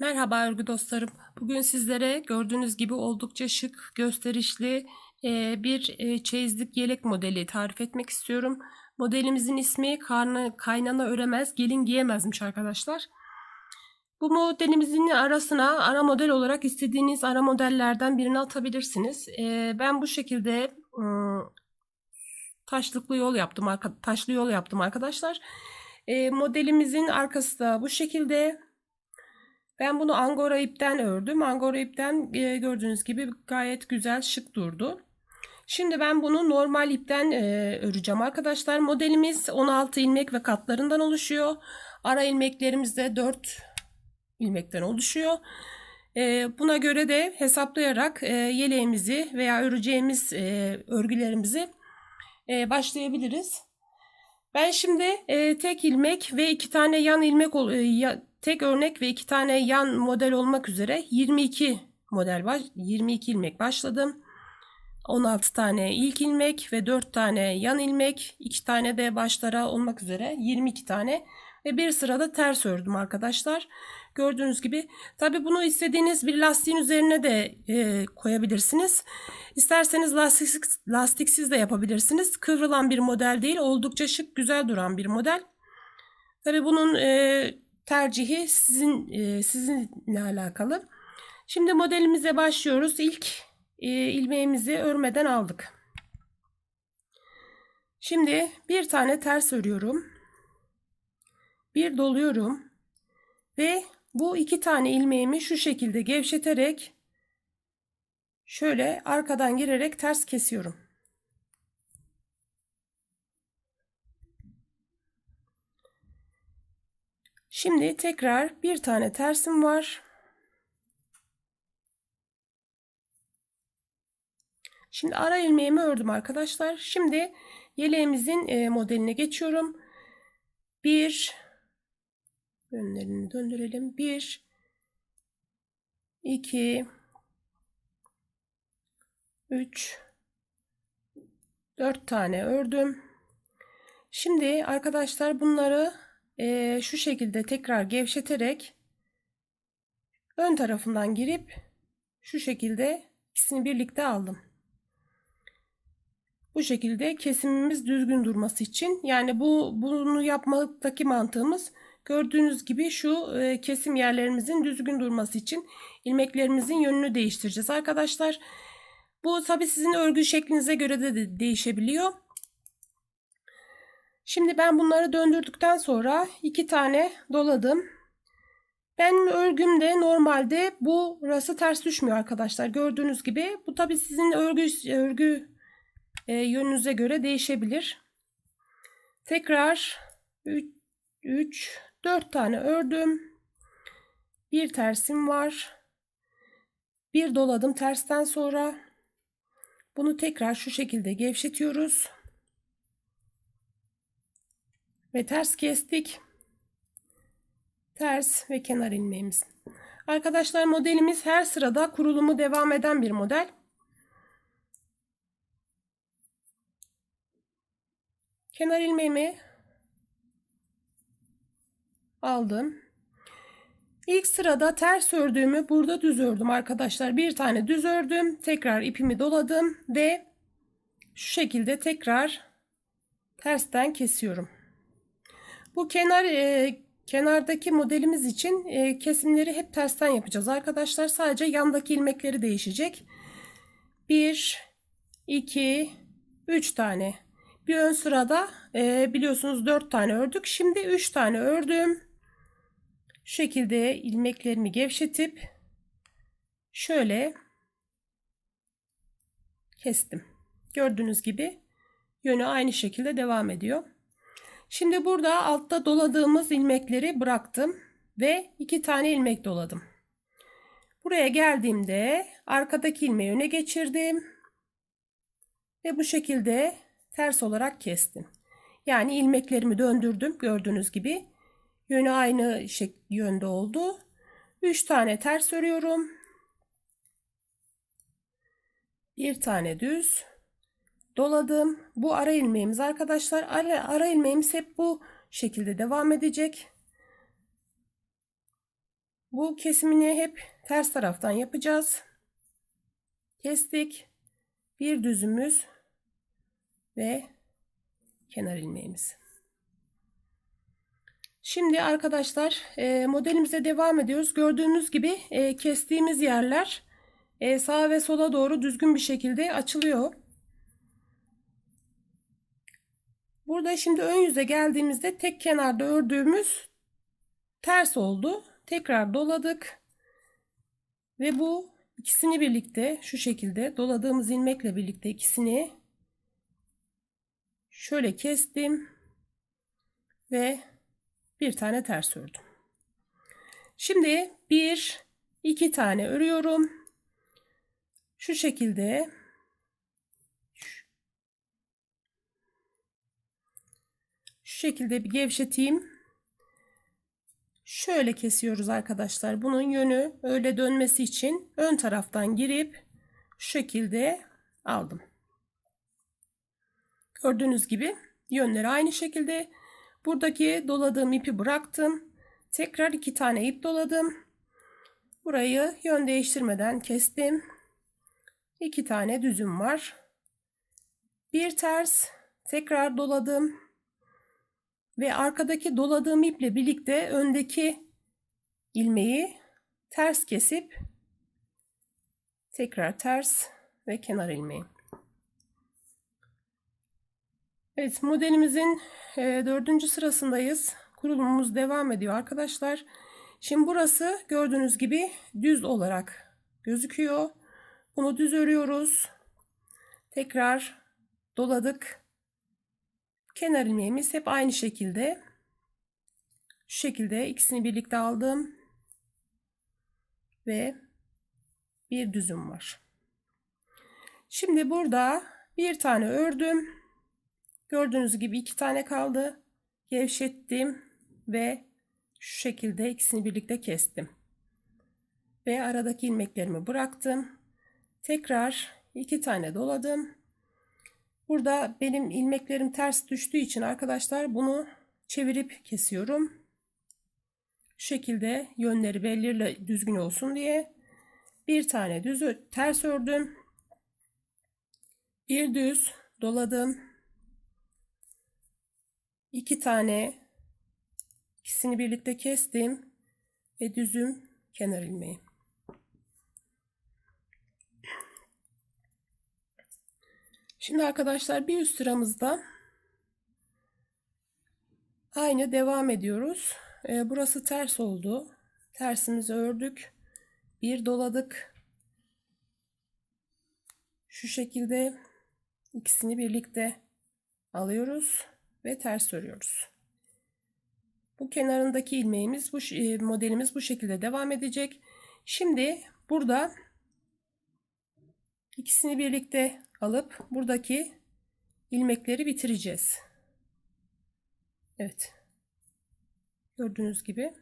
Merhaba örgü dostlarım. Bugün sizlere gördüğünüz gibi oldukça şık, gösterişli e, bir e, çeyizlik yelek modeli tarif etmek istiyorum. Modelimizin ismi karnı, kaynana öremez, gelin giyemezmiş arkadaşlar. Bu modelimizin arasına ara model olarak istediğiniz ara modellerden birini atabilirsiniz. E, ben bu şekilde ım, taşlıklı yol yaptım, taşlı yol yaptım arkadaşlar. Modelimizin arkası da bu şekilde. Ben bunu angora ipten ördüm. Angora ipten e, gördüğünüz gibi gayet güzel şık durdu. Şimdi ben bunu normal ipten e, öreceğim arkadaşlar. Modelimiz 16 ilmek ve katlarından oluşuyor. Ara ilmeklerimiz de 4 ilmekten oluşuyor. E, buna göre de hesaplayarak yeleğimizi veya öreceğimiz örgülerimizi başlayabiliriz. Ben şimdi tek ilmek ve iki tane yan ilmek e, tek örnek ve iki tane yan model olmak üzere 22 model baş 22 ilmek başladım. 16 tane ilk ilmek ve 4 tane yan ilmek, 2 tane de başlara olmak üzere 22 tane ve bir sırada ters ördüm arkadaşlar. Gördüğünüz gibi tabi bunu istediğiniz bir lastiğin üzerine de e, koyabilirsiniz. İsterseniz lastik, lastiksiz de yapabilirsiniz. Kıvrılan bir model değil, oldukça şık, güzel duran bir model. Tabi bunun e, tercihi sizin e, sizinle alakalı. Şimdi modelimize başlıyoruz. İlk e, ilmeğimizi örmeden aldık. Şimdi bir tane ters örüyorum. Bir doluyorum ve bu iki tane ilmeğimi şu şekilde gevşeterek şöyle arkadan girerek ters kesiyorum. Şimdi tekrar bir tane tersim var. Şimdi ara ilmeğimi ördüm arkadaşlar. Şimdi yeleğimizin e, modeline geçiyorum. Bir yönlerini döndürelim. Bir, iki, üç, dört tane ördüm. Şimdi arkadaşlar bunları e, şu şekilde tekrar gevşeterek ön tarafından girip şu şekilde ikisini birlikte aldım. Bu şekilde kesimimiz düzgün durması için yani bu bunu yapmaktaki mantığımız gördüğünüz gibi şu e, kesim yerlerimizin düzgün durması için ilmeklerimizin yönünü değiştireceğiz arkadaşlar. Bu tabi sizin örgü şeklinize göre de, de değişebiliyor. Şimdi ben bunları döndürdükten sonra iki tane doladım. Ben örgümde normalde bu burası ters düşmüyor arkadaşlar. Gördüğünüz gibi bu tabi sizin örgü örgü e, yönünüze göre değişebilir. Tekrar 3 4 tane ördüm. Bir tersim var. Bir doladım tersten sonra. Bunu tekrar şu şekilde gevşetiyoruz. Ve ters kestik. Ters ve kenar ilmeğimiz. Arkadaşlar modelimiz her sırada kurulumu devam eden bir model. Kenar ilmeğimi aldım. İlk sırada ters ördüğümü burada düz ördüm arkadaşlar. Bir tane düz ördüm. Tekrar ipimi doladım ve şu şekilde tekrar tersten kesiyorum. Bu kenar e, kenardaki modelimiz için e, kesimleri hep tersten yapacağız arkadaşlar. Sadece yandaki ilmekleri değişecek. 1 2 3 tane bir ön sırada e, biliyorsunuz 4 tane ördük. Şimdi 3 tane ördüm. Şu şekilde ilmeklerimi gevşetip şöyle kestim. Gördüğünüz gibi yönü aynı şekilde devam ediyor. Şimdi burada altta doladığımız ilmekleri bıraktım ve 2 tane ilmek doladım. Buraya geldiğimde arkadaki ilmeği öne geçirdim. Ve bu şekilde ters olarak kestim. Yani ilmeklerimi döndürdüm gördüğünüz gibi. Yönü aynı yönde oldu. 3 tane ters örüyorum. Bir tane düz doladım. Bu ara ilmeğimiz arkadaşlar. Ara, ara ilmeğimiz hep bu şekilde devam edecek. Bu kesimini hep ters taraftan yapacağız. Kestik. Bir düzümüz ve kenar ilmeğimiz. Şimdi arkadaşlar e, modelimize devam ediyoruz. Gördüğünüz gibi e, kestiğimiz yerler e, sağa ve sola doğru düzgün bir şekilde açılıyor. Burada şimdi ön yüze geldiğimizde tek kenarda ördüğümüz ters oldu. Tekrar doladık. Ve bu ikisini birlikte şu şekilde doladığımız ilmekle birlikte ikisini şöyle kestim ve bir tane ters ördüm. Şimdi bir iki tane örüyorum. Şu şekilde şekilde bir gevşeteyim. Şöyle kesiyoruz arkadaşlar. Bunun yönü öyle dönmesi için ön taraftan girip şekilde aldım. Gördüğünüz gibi yönleri aynı şekilde. Buradaki doladığım ipi bıraktım. Tekrar iki tane ip doladım. Burayı yön değiştirmeden kestim. İki tane düzüm var. Bir ters tekrar doladım ve arkadaki doladığım iple birlikte öndeki ilmeği ters kesip tekrar ters ve kenar ilmeği. Evet modelimizin e, dördüncü sırasındayız. Kurulumumuz devam ediyor arkadaşlar. Şimdi burası gördüğünüz gibi düz olarak gözüküyor. Bunu düz örüyoruz. Tekrar doladık. Kenar ilmeğimiz hep aynı şekilde. Şu şekilde ikisini birlikte aldım. Ve bir düzüm var. Şimdi burada bir tane ördüm. Gördüğünüz gibi iki tane kaldı. Gevşettim ve şu şekilde ikisini birlikte kestim. Ve aradaki ilmeklerimi bıraktım. Tekrar iki tane doladım. Burada benim ilmeklerim ters düştüğü için arkadaşlar bunu çevirip kesiyorum. Şu şekilde yönleri belirli düzgün olsun diye bir tane düz ters ördüm. Bir düz doladım. iki tane ikisini birlikte kestim ve düzüm kenar ilmeği. Şimdi arkadaşlar bir üst sıramızda aynı devam ediyoruz. Ee, burası ters oldu. Tersimizi ördük. Bir doladık. Şu şekilde ikisini birlikte alıyoruz ve ters örüyoruz. Bu kenarındaki ilmeğimiz, bu e, modelimiz bu şekilde devam edecek. Şimdi burada ikisini birlikte alıp buradaki ilmekleri bitireceğiz. Evet. Gördüğünüz gibi.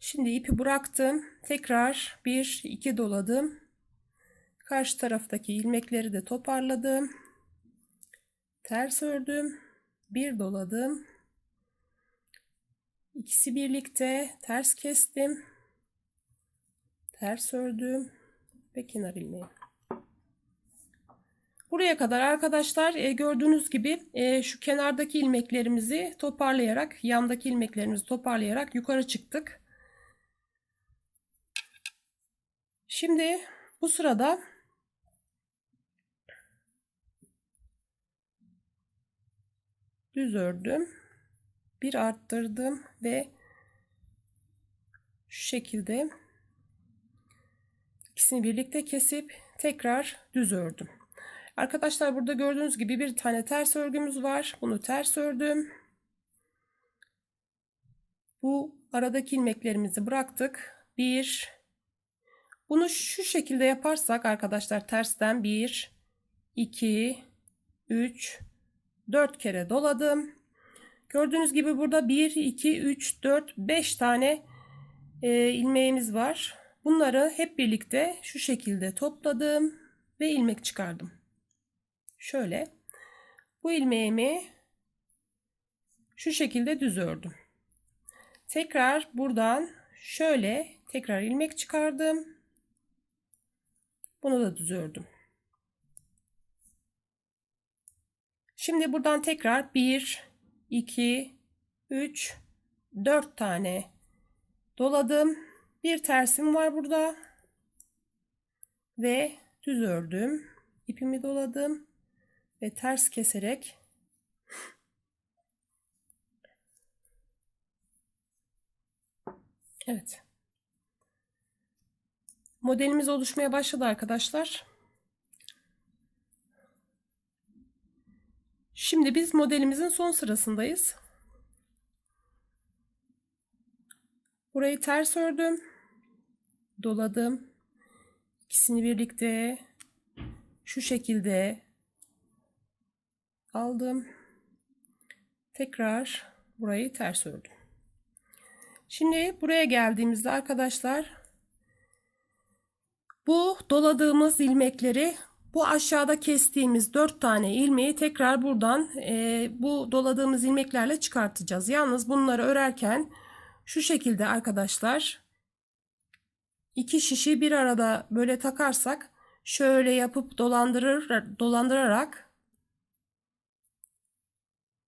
Şimdi ipi bıraktım. Tekrar bir iki doladım. Karşı taraftaki ilmekleri de toparladım. Ters ördüm. Bir doladım. İkisi birlikte ters kestim. Ters ördüm ve kenar ilmeği. Buraya kadar arkadaşlar e, gördüğünüz gibi e, şu kenardaki ilmeklerimizi toparlayarak yandaki ilmeklerimizi toparlayarak yukarı çıktık. Şimdi bu sırada düz ördüm. Bir arttırdım ve şu şekilde ikisini birlikte kesip tekrar düz ördüm. Arkadaşlar burada gördüğünüz gibi bir tane ters örgümüz var. Bunu ters ördüm. Bu aradaki ilmeklerimizi bıraktık. Bir. Bunu şu şekilde yaparsak arkadaşlar tersten bir, iki, üç, dört kere doladım. Gördüğünüz gibi burada bir, iki, üç, dört, beş tane e, ilmeğimiz var. Bunları hep birlikte şu şekilde topladım ve ilmek çıkardım. Şöyle bu ilmeğimi şu şekilde düz ördüm. Tekrar buradan şöyle tekrar ilmek çıkardım. Bunu da düz ördüm. Şimdi buradan tekrar 1, 2, 3, 4 tane doladım. Bir tersim var burada. Ve düz ördüm. İpimi doladım. Ve ters keserek Evet. Modelimiz oluşmaya başladı arkadaşlar. Şimdi biz modelimizin son sırasındayız. Burayı ters ördüm. Doladım. İkisini birlikte şu şekilde aldım. Tekrar burayı ters ördüm. Şimdi buraya geldiğimizde arkadaşlar bu doladığımız ilmekleri bu aşağıda kestiğimiz 4 tane ilmeği tekrar buradan e, bu doladığımız ilmeklerle çıkartacağız. Yalnız bunları örerken şu şekilde arkadaşlar iki şişi bir arada böyle takarsak şöyle yapıp dolandırır dolandırarak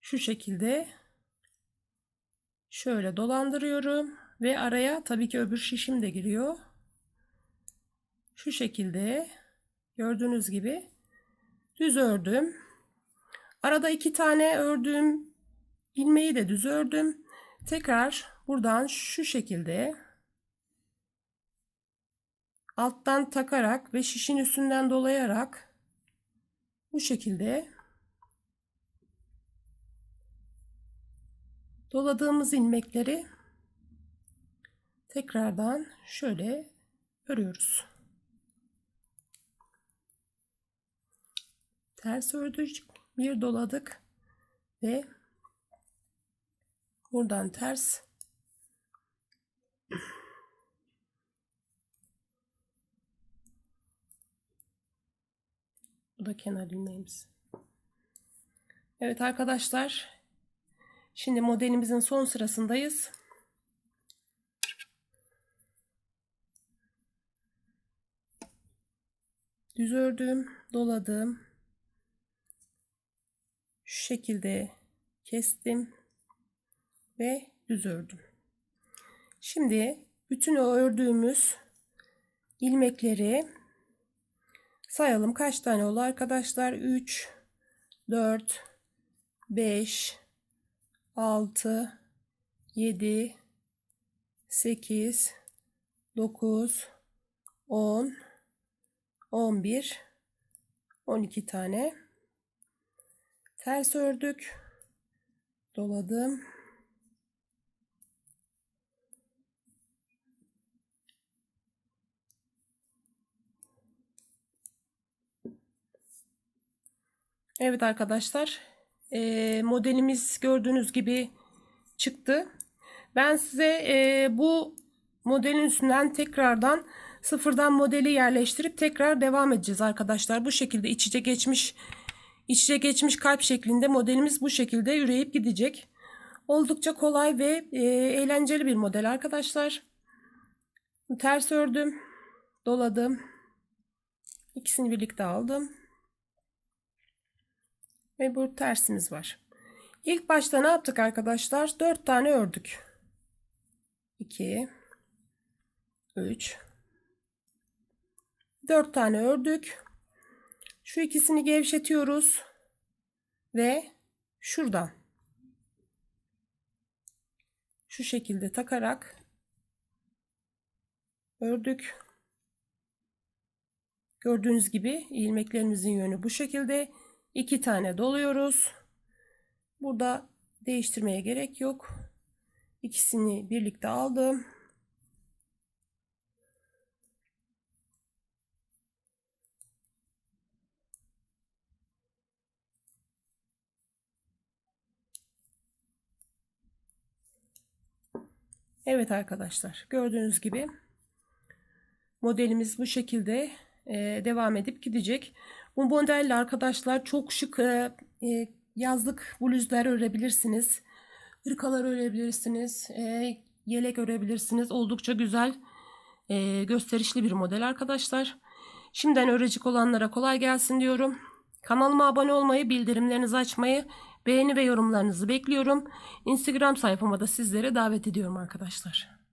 şu şekilde şöyle dolandırıyorum ve araya tabii ki öbür şişim de giriyor. Şu şekilde gördüğünüz gibi düz ördüm. Arada iki tane ördüğüm ilmeği de düz ördüm. Tekrar buradan şu şekilde alttan takarak ve şişin üstünden dolayarak bu şekilde doladığımız ilmekleri tekrardan şöyle örüyoruz. Ters ördük, bir doladık ve buradan ters Bu da kenar ilmeğimiz. Evet arkadaşlar. Şimdi modelimizin son sırasındayız. Düz ördüm, doladım. Şu şekilde kestim ve düz ördüm. Şimdi bütün o ördüğümüz ilmekleri sayalım kaç tane oldu arkadaşlar 3 4 5 6 7 8 9 10 11 12 tane. Ters ördük. Doladım. Evet arkadaşlar e, modelimiz gördüğünüz gibi çıktı. Ben size e, bu modelin üstünden tekrardan sıfırdan modeli yerleştirip tekrar devam edeceğiz arkadaşlar. Bu şekilde iç içe geçmiş iç içe geçmiş kalp şeklinde modelimiz bu şekilde yürüyüp gidecek. Oldukça kolay ve e, eğlenceli bir model arkadaşlar. Ters ördüm, doladım. İkisini birlikte aldım. Ve bu tersimiz var. İlk başta ne yaptık arkadaşlar? 4 tane ördük. 2 3 4 tane ördük. Şu ikisini gevşetiyoruz ve şuradan şu şekilde takarak ördük. Gördüğünüz gibi ilmeklerimizin yönü bu şekilde. 2 tane doluyoruz. Burada değiştirmeye gerek yok. İkisini birlikte aldım. Evet arkadaşlar gördüğünüz gibi modelimiz bu şekilde devam edip gidecek. Bu modelle arkadaşlar çok şık e, yazlık bluzlar örebilirsiniz. Hırkalar örebilirsiniz. E, yelek örebilirsiniz. Oldukça güzel, e, gösterişli bir model arkadaşlar. Şimdiden örecek olanlara kolay gelsin diyorum. Kanalıma abone olmayı, bildirimlerinizi açmayı, beğeni ve yorumlarınızı bekliyorum. Instagram sayfama da sizlere davet ediyorum arkadaşlar.